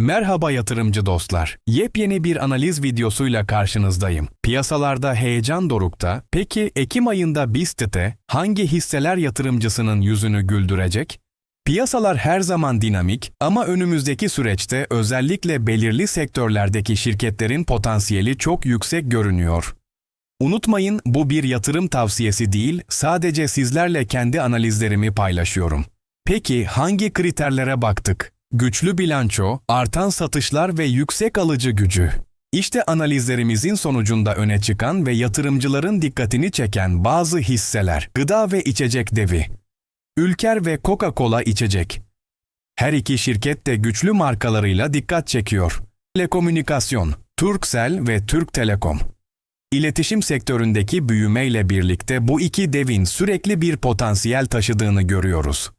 Merhaba yatırımcı dostlar. Yepyeni bir analiz videosuyla karşınızdayım. Piyasalarda heyecan dorukta. Peki Ekim ayında BIST'te hangi hisseler yatırımcısının yüzünü güldürecek? Piyasalar her zaman dinamik ama önümüzdeki süreçte özellikle belirli sektörlerdeki şirketlerin potansiyeli çok yüksek görünüyor. Unutmayın bu bir yatırım tavsiyesi değil, sadece sizlerle kendi analizlerimi paylaşıyorum. Peki hangi kriterlere baktık? Güçlü bilanço, artan satışlar ve yüksek alıcı gücü. İşte analizlerimizin sonucunda öne çıkan ve yatırımcıların dikkatini çeken bazı hisseler. Gıda ve içecek devi. Ülker ve Coca-Cola içecek. Her iki şirket de güçlü markalarıyla dikkat çekiyor. Telekomünikasyon, Turkcell ve Türk Telekom. İletişim sektöründeki büyümeyle birlikte bu iki devin sürekli bir potansiyel taşıdığını görüyoruz.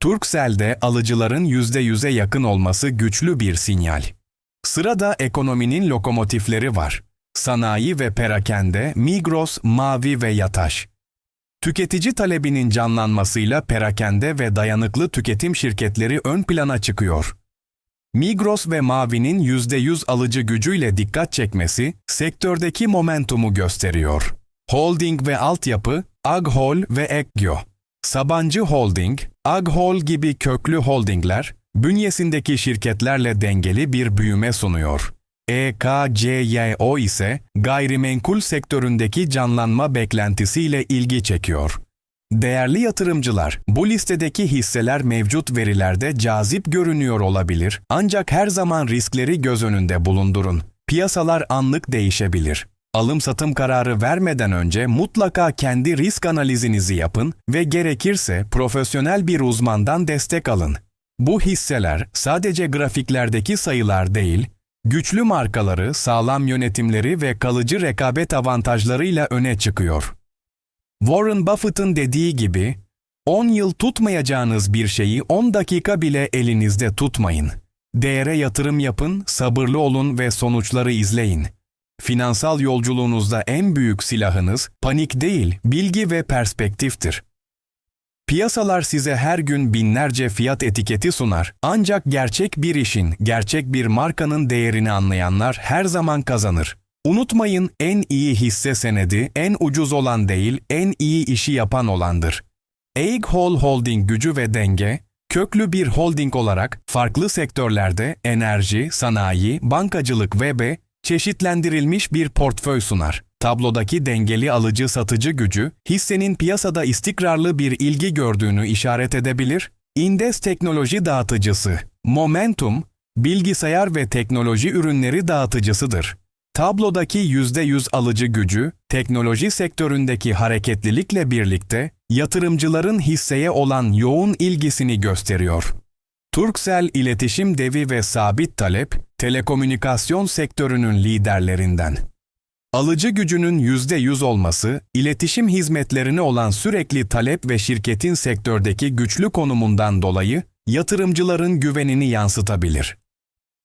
Turkcell'de alıcıların %100'e yakın olması güçlü bir sinyal. Sırada ekonominin lokomotifleri var. Sanayi ve perakende, Migros, Mavi ve Yataş. Tüketici talebinin canlanmasıyla perakende ve dayanıklı tüketim şirketleri ön plana çıkıyor. Migros ve Mavi'nin %100 alıcı gücüyle dikkat çekmesi sektördeki momentumu gösteriyor. Holding ve altyapı, Aghol ve Ekgyo. Sabancı Holding, Aghol gibi köklü holdingler, bünyesindeki şirketlerle dengeli bir büyüme sunuyor. EKCYO ise gayrimenkul sektöründeki canlanma beklentisiyle ilgi çekiyor. Değerli yatırımcılar, bu listedeki hisseler mevcut verilerde cazip görünüyor olabilir ancak her zaman riskleri göz önünde bulundurun. Piyasalar anlık değişebilir. Alım-satım kararı vermeden önce mutlaka kendi risk analizinizi yapın ve gerekirse profesyonel bir uzmandan destek alın. Bu hisseler sadece grafiklerdeki sayılar değil, güçlü markaları, sağlam yönetimleri ve kalıcı rekabet avantajlarıyla öne çıkıyor. Warren Buffett'ın dediği gibi, 10 yıl tutmayacağınız bir şeyi 10 dakika bile elinizde tutmayın. Değere yatırım yapın, sabırlı olun ve sonuçları izleyin. Finansal yolculuğunuzda en büyük silahınız panik değil, bilgi ve perspektiftir. Piyasalar size her gün binlerce fiyat etiketi sunar. Ancak gerçek bir işin, gerçek bir markanın değerini anlayanlar her zaman kazanır. Unutmayın en iyi hisse senedi en ucuz olan değil, en iyi işi yapan olandır. Eig Hall Holding gücü ve denge, köklü bir holding olarak farklı sektörlerde enerji, sanayi, bankacılık ve çeşitlendirilmiş bir portföy sunar. Tablodaki dengeli alıcı satıcı gücü, hissenin piyasada istikrarlı bir ilgi gördüğünü işaret edebilir. Indes Teknoloji Dağıtıcısı, Momentum, bilgisayar ve teknoloji ürünleri dağıtıcısıdır. Tablodaki %100 alıcı gücü, teknoloji sektöründeki hareketlilikle birlikte yatırımcıların hisseye olan yoğun ilgisini gösteriyor. Turkcell iletişim devi ve sabit talep, telekomünikasyon sektörünün liderlerinden. Alıcı gücünün %100 olması, iletişim hizmetlerine olan sürekli talep ve şirketin sektördeki güçlü konumundan dolayı yatırımcıların güvenini yansıtabilir.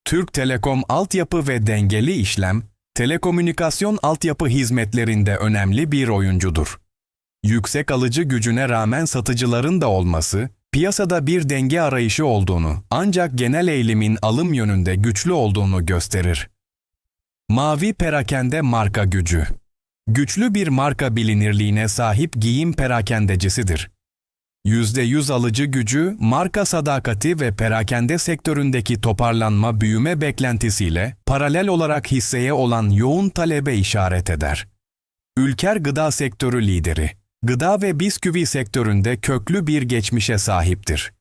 Türk Telekom altyapı ve dengeli işlem, telekomünikasyon altyapı hizmetlerinde önemli bir oyuncudur. Yüksek alıcı gücüne rağmen satıcıların da olması, piyasada bir denge arayışı olduğunu ancak genel eğilimin alım yönünde güçlü olduğunu gösterir. Mavi perakende marka gücü. Güçlü bir marka bilinirliğine sahip giyim perakendecisidir. %100 alıcı gücü, marka sadakati ve perakende sektöründeki toparlanma büyüme beklentisiyle paralel olarak hisseye olan yoğun talebe işaret eder. Ülker gıda sektörü lideri, gıda ve bisküvi sektöründe köklü bir geçmişe sahiptir.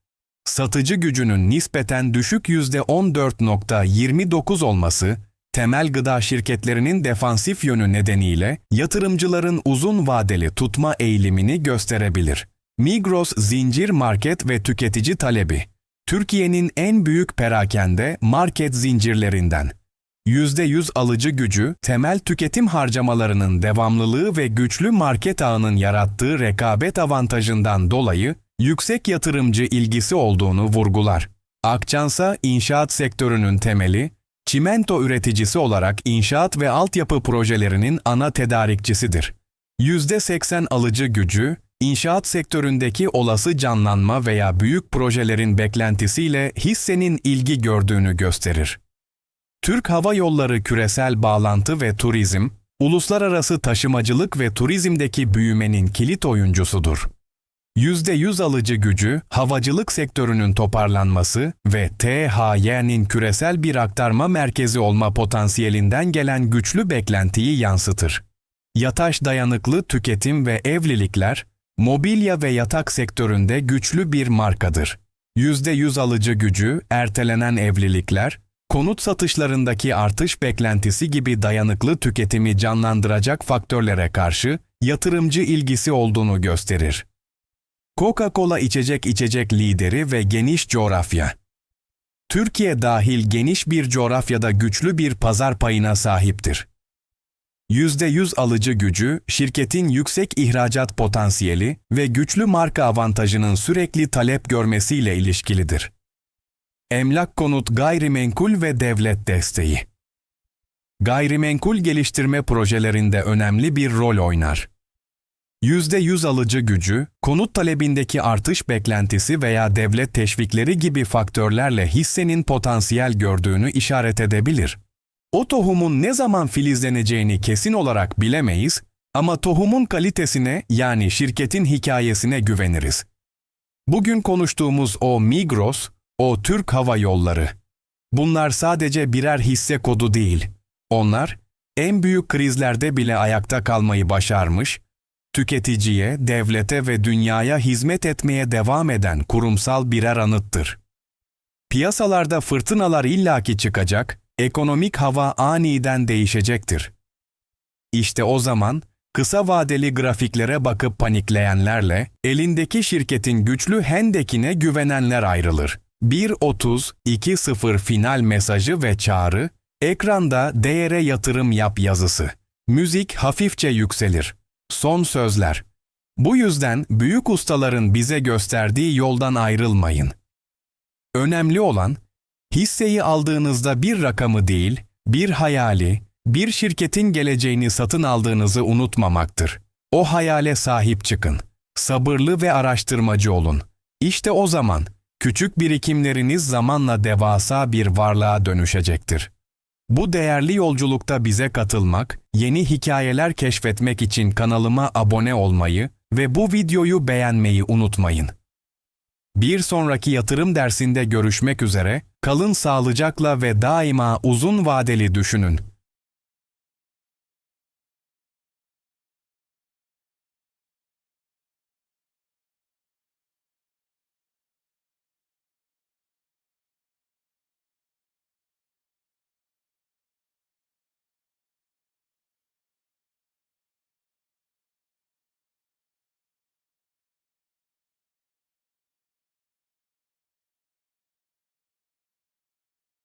Satıcı gücünün nispeten düşük %14.29 olması, temel gıda şirketlerinin defansif yönü nedeniyle yatırımcıların uzun vadeli tutma eğilimini gösterebilir. Migros zincir market ve tüketici talebi. Türkiye'nin en büyük perakende market zincirlerinden. %100 alıcı gücü, temel tüketim harcamalarının devamlılığı ve güçlü market ağının yarattığı rekabet avantajından dolayı yüksek yatırımcı ilgisi olduğunu vurgular. Akçansa inşaat sektörünün temeli, çimento üreticisi olarak inşaat ve altyapı projelerinin ana tedarikçisidir. %80 alıcı gücü, İnşaat sektöründeki olası canlanma veya büyük projelerin beklentisiyle hissenin ilgi gördüğünü gösterir. Türk Hava Yolları küresel bağlantı ve turizm, uluslararası taşımacılık ve turizmdeki büyümenin kilit oyuncusudur. %100 alıcı gücü, havacılık sektörünün toparlanması ve THY'nin küresel bir aktarma merkezi olma potansiyelinden gelen güçlü beklentiyi yansıtır. Yataş dayanıklı tüketim ve evlilikler, mobilya ve yatak sektöründe güçlü bir markadır. %100 alıcı gücü, ertelenen evlilikler, konut satışlarındaki artış beklentisi gibi dayanıklı tüketimi canlandıracak faktörlere karşı yatırımcı ilgisi olduğunu gösterir. Coca-Cola içecek içecek lideri ve geniş coğrafya. Türkiye dahil geniş bir coğrafyada güçlü bir pazar payına sahiptir. %100 alıcı gücü, şirketin yüksek ihracat potansiyeli ve güçlü marka avantajının sürekli talep görmesiyle ilişkilidir. Emlak konut gayrimenkul ve devlet desteği. Gayrimenkul geliştirme projelerinde önemli bir rol oynar. %100 alıcı gücü, konut talebindeki artış beklentisi veya devlet teşvikleri gibi faktörlerle hissenin potansiyel gördüğünü işaret edebilir. O tohumun ne zaman filizleneceğini kesin olarak bilemeyiz ama tohumun kalitesine yani şirketin hikayesine güveniriz. Bugün konuştuğumuz o Migros, o Türk Hava Yolları. Bunlar sadece birer hisse kodu değil. Onlar, en büyük krizlerde bile ayakta kalmayı başarmış, tüketiciye, devlete ve dünyaya hizmet etmeye devam eden kurumsal birer anıttır. Piyasalarda fırtınalar illaki çıkacak, ekonomik hava aniden değişecektir. İşte o zaman kısa vadeli grafiklere bakıp panikleyenlerle elindeki şirketin güçlü hendekine güvenenler ayrılır. 1.30-2.0 final mesajı ve çağrı, ekranda değere yatırım yap yazısı. Müzik hafifçe yükselir. Son sözler. Bu yüzden büyük ustaların bize gösterdiği yoldan ayrılmayın. Önemli olan, hisseyi aldığınızda bir rakamı değil, bir hayali, bir şirketin geleceğini satın aldığınızı unutmamaktır. O hayale sahip çıkın. Sabırlı ve araştırmacı olun. İşte o zaman küçük birikimleriniz zamanla devasa bir varlığa dönüşecektir. Bu değerli yolculukta bize katılmak, yeni hikayeler keşfetmek için kanalıma abone olmayı ve bu videoyu beğenmeyi unutmayın. Bir sonraki yatırım dersinde görüşmek üzere, kalın sağlıcakla ve daima uzun vadeli düşünün.